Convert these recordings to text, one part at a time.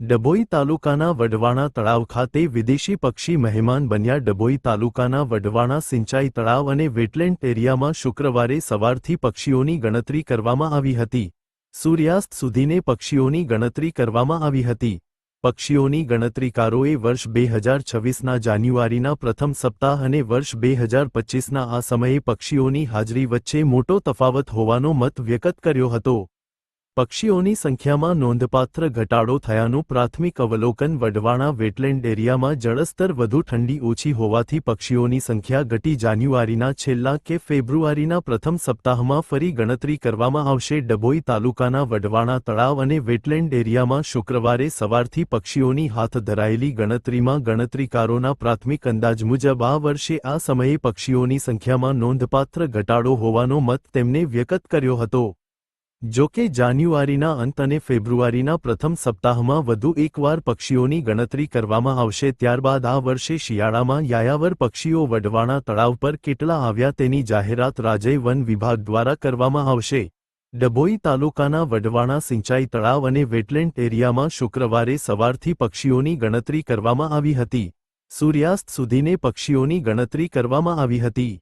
ડભોઈ તાલુકાના વઢવાણા તળાવ ખાતે વિદેશી પક્ષી મહેમાન બન્યા ડભોઈ તાલુકાના વઢવાણા સિંચાઈ તળાવ અને વેટલેન્ડ એરિયામાં શુક્રવારે સવારથી પક્ષીઓની ગણતરી કરવામાં આવી હતી. સૂર્યાસ્ત સુધીને પક્ષીઓની ગણતરી કરવામાં આવી હતી. પક્ષીઓની ગણતરીકારોએ વર્ષ બે હજાર છવ્વીસના જાન્યુઆરીના પ્રથમ સપ્તાહ અને વર્ષ બે હજાર પચ્ચીસના આ સમયે પક્ષીઓની હાજરી વચ્ચે મોટો તફાવત હોવાનો મત વ્યક્ત કર્યો હતો. પક્ષીઓની સંખ્યામાં નોંધપાત્ર ઘટાડો થયાનું પ્રાથમિક અવલોકન વઢવાણા વેટલેન્ડ એરિયામાં જળસ્તર વધુ ઠંડી ઓછી હોવાથી પક્ષીઓની સંખ્યા ઘટી જાન્યુઆરીના છેલ્લા કે ફેબ્રુઆરીના પ્રથમ સપ્તાહમાં ફરી ગણતરી કરવામાં આવશે. ડભોઈ તાલુકાના વઢવાણા તળાવ અને વેટલેન્ડ એરિયામાં શુક્રવારે સવારથી પક્ષીઓની હાથ ધરાયેલી ગણતરીમાં ગણતરીકારોના પ્રાથમિક અંદાજ મુજબ આ વર્ષે આ સમયે પક્ષીઓની સંખ્યામાં નોંધપાત્ર ઘટાડો હોવાનો મત તેમને વ્યક્ત કર્યો હતો. જો કે જાન્યુઆરીના અંત અને ફેબ્રુઆરીના પ્રથમ સપ્તાહમાં વધુ એકવાર પક્ષીઓની ગણતરી કરવામાં આવશે, ત્યારબાદ આ વર્ષે શિયાળામાં યાયાવર પક્ષીઓ વઢવાણા તળાવ પર કેટલા આવ્યા તેની જાહેરાત રાજય વન વિભાગ દ્વારા કરવામાં આવશે. ડભોઈ તાલુકાના વઢવાણા સિંચાઈ તળાવ અને વેટલેન્ડ એરિયામાં શુક્રવારે સવારથી પક્ષીઓની ગણતરી કરવામાં આવી હતી. સૂર્યાસ્ત સુધીને પક્ષીઓની ગણતરી કરવામાં આવી હતી.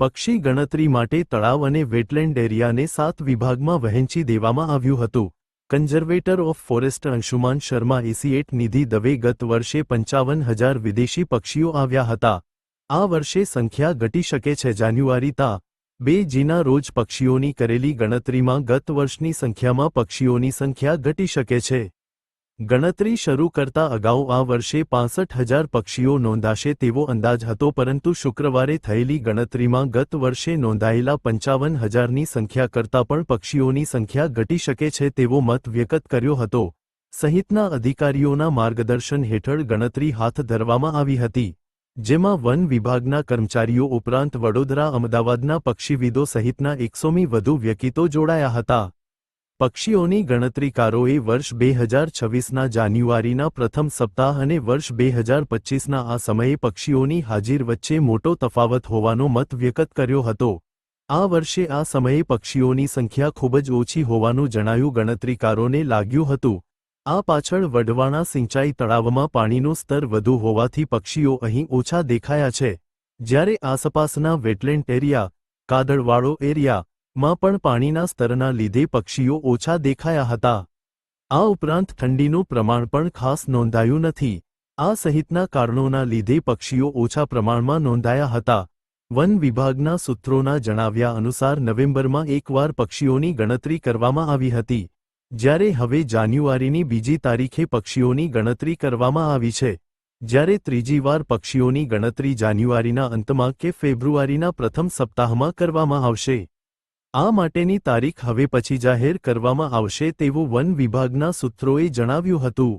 પક્ષી ગણતરી માટે તળાવ અને વેટલેન્ડ એરિયાને સાત વિભાગમાં વહેંચી દેવામાં આવ્યું હતું. Conservator of forest Anshuman Sharma એસીએટ Nidhi Dave ગત વર્ષે પંચાવન હજાર વિદેશી પક્ષીઓ આવ્યા હતા. આ વર્ષે સંખ્યા ઘટી શકે છે. જાન્યુઆરી તા બે જીના રોજ પક્ષીઓની કરેલી ગણતરીમાં ગત વર્ષની સંખ્યામાં પક્ષીઓની સંખ્યા ઘટી શકે છે. ગણતરી શરૂ કરતા અગાઉ આ વર્ષે પાંસઠ હજાર પક્ષીઓ નોંધાશે તેવો અંદાજ હતો, પરંતુ શુક્રવારે થયેલી ગણતરીમાં ગત વર્ષે નોંધાયેલા પંચાવન હજારની સંખ્યા કરતાં પણ પક્ષીઓની સંખ્યા ઘટી શકે છે તેવો મત વ્યક્ત કર્યો હતો. સહિતના અધિકારીઓના માર્ગદર્શન હેઠળ ગણતરી હાથ ધરવામાં આવી હતી, જેમાં વન વિભાગના કર્મચારીઓ ઉપરાંત વડોદરા, અમદાવાદના પક્ષીવિદો સહિતના એકસોમી વધુ વ્યકિતો જોડાયા હતા. પક્ષીઓની ગણતરીકારોએ વર્ષ બે હજાર છવ્વીસના જાન્યુઆરીના પ્રથમ સપ્તાહ અને વર્ષ બે હજાર પચ્ચીસના આ સમયે પક્ષીઓની હાજીર વચ્ચે મોટો તફાવત હોવાનો મત વ્યક્ત કર્યો હતો. આ વર્ષે આ સમયે પક્ષીઓની સંખ્યા ખૂબ જ ઓછી હોવાનું જણાયું ગણતરીકારોને લાગ્યું હતું. આ પાછળ વઢવાણા સિંચાઈ તળાવમાં પાણીનું સ્તર વધુ હોવાથી પક્ષીઓ અહીં ઓછા દેખાયા છે. જ્યારે આસપાસના વેટલેન્ડ એરિયા, કાદળવાળો એરિયા માં પણ પાણીના સ્તરના લીધે પક્ષીઓ ઓછા દેખાયા હતા. આ ઉપરાંત ઠંડીનું પ્રમાણ પણ ખાસ નોંધાયું નથી. આ સહિતના કારણોના લીધે પક્ષીઓ ઓછા પ્રમાણમાં નોંધાયા હતા. વન વિભાગના સૂત્રોના જણાવ્યા અનુસાર નવેમ્બરમાં એકવાર પક્ષીઓની ગણતરી કરવામાં આવી હતી. જ્યારે હવે જાન્યુઆરીની બીજી તારીખે પક્ષીઓની ગણતરી કરવામાં આવી છે. જ્યારે ત્રીજી વાર પક્ષીઓની ગણતરી જાન્યુઆરીના અંતમાં કે ફેબ્રુઆરીના પ્રથમ સપ્તાહમાં કરવામાં આવશે. આ માટેની તારીખ હવે પછી જાહેર કરવામાં આવશે તેવું વન વિભાગના સૂત્રોએ જણાવ્યું હતું.